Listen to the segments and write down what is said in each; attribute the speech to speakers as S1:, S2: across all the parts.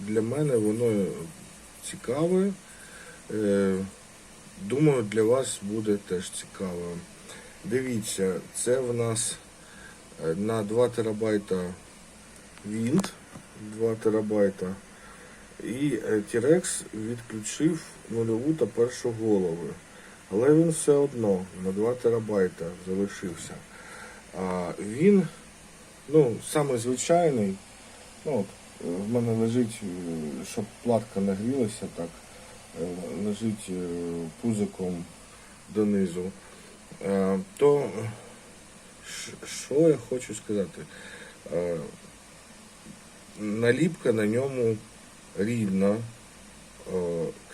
S1: для мене воно цікаве. Е, Думаю, для вас буде теж цікаво. Дивіться, це в нас е, на 2 терабайта вінт, 2 терабайта. І е, T-Rex відключив нульову та першу голови. Але він все одно на 2 терабайта залишився. А він, ну, саме звичайний, ну, в мене лежить, е, щоб платка нагрілася так, е, лежить е, пузиком донизу. То що я хочу сказати? Наліпка на ньому рідна.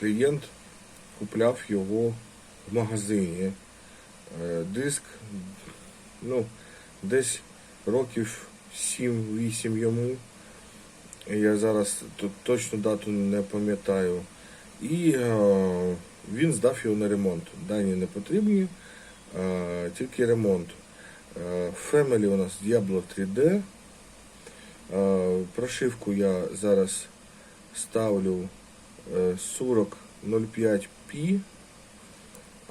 S1: Клієнт купляв його в магазині. Диск, ну, десь років 7-8 йому. Я зараз точну дату не пам'ятаю. І е, він здав його на ремонт. Дані не потрібні, е, тільки ремонт. Е, Family у нас Diablo 3D. Е, Прошивку я зараз ставлю е, 4005P.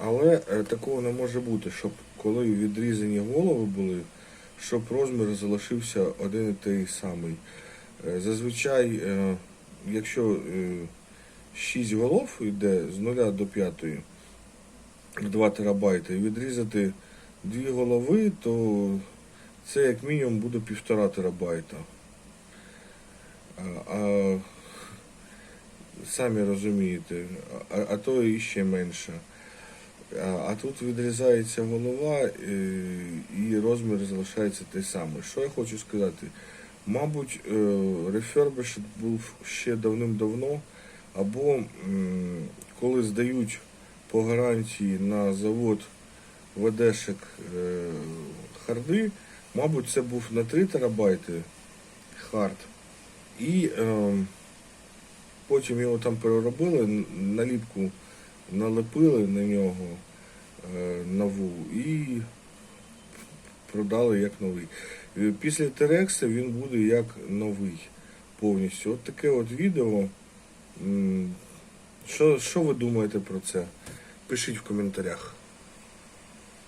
S1: Але е, такого не може бути, щоб коли відрізані голови були, щоб розмір залишився один і той самий. Е, Зазвичай, е, якщо 6 голов йде з 0 до 5, 2 терабайти, і відрізати дві голови, то це як мінімум буде 1,5 терабайта. А, самі розумієте, а, а то і ще менше. А, а тут відрізається голова е, і розмір залишається той самий. Що я хочу сказати? Мабуть, е, Refurbished був ще давним-давно, або коли здають по гарантії на завод ВДшек е, харди, мабуть, це був на 3 терабайти хард. І е, потім його там переробили, наліпку налепили на нього нову і продали як новий. Е, Після Терекса він буде як новий повністю. От таке от відео. Що, що ви думаєте про це? Пишіть в коментарях.